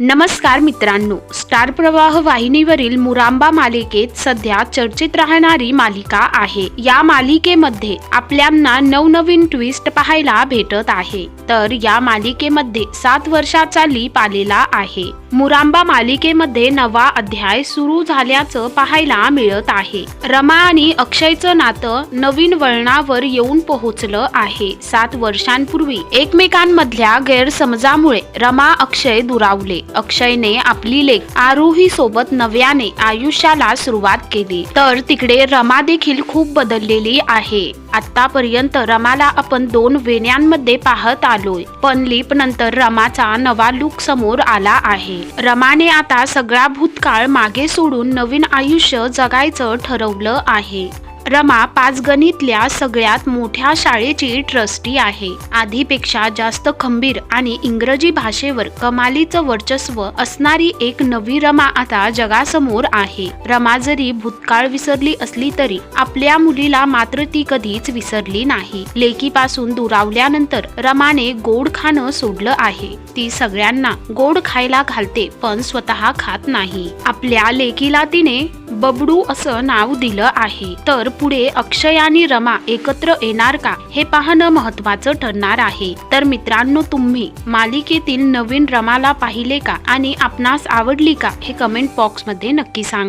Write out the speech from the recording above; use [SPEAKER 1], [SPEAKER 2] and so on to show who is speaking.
[SPEAKER 1] नमस्कार मित्रांनो स्टार प्रवाह वाहिनीवरील मुरांबा मालिकेत सध्या चर्चेत राहणारी मालिका आहे. या मालिकेमध्ये आपल्यांना नवनवीन ट्विस्ट पाहायला भेटत आहे. तर या मालिकेमध्ये सात वर्षाचा लीप आलेला आहे. मुरांबा मालिकेमध्ये नवा अध्याय सुरू झाल्याचं पाहायला मिळत आहे. रमा आणि अक्षयचं नातं नवीन वळणावर येऊन पोहोचलं आहे. सात वर्षांपूर्वी एकमेकांमधल्या गैरसमजामुळे रमा अक्षय दुरावले. अक्षयने आपली लेख आरुही सोबत नव्याने आयुष्याला सुरुवात केली. तर तिकडे रमा देखील खूप बदललेली आहे. आतापर्यंत रमाला आपण दोन वेण्यांमध्ये पाहत आलोय. पण लीप नंतर रमाचा नवा लुक समोर आला आहे. रमाने आता सगळा भूतकाळ मागे सोडून नवीन आयुष्य जगायचं ठरवलं आहे. रमा पाचगणीतल्या सगळ्यात मोठ्या शाळेची ट्रस्टी आहे. आधीपेक्षा जास्त खंबीर आणि इंग्रजी भाषेवर कमालीचं वर्चस्व असणारी एक नवी रमा आता जगासमोर आहे. रमा जरी भूतकाळ विसरली असली तरी आपल्या मुलीला मात्र ती कधीच विसरली नाही. लेकीपासून दुरावल्यानंतर रमाने गोड खाणं सोडलं आहे. ती सगळ्यांना गोड खायला घालते पण स्वतः खात नाही. आपल्या लेकीला तिने बबडू असं नाव दिलं आहे. तर पुढे अक्षय आणि रमा एकत्र येणार का हे पाहणं महत्वाचं ठरणार आहे. तर मित्रांनो तुम्ही मालिकेतील नवीन रमाला पाहिले का आणि आपणास आवडली का हे कमेंट बॉक्समध्ये नक्की सांगा.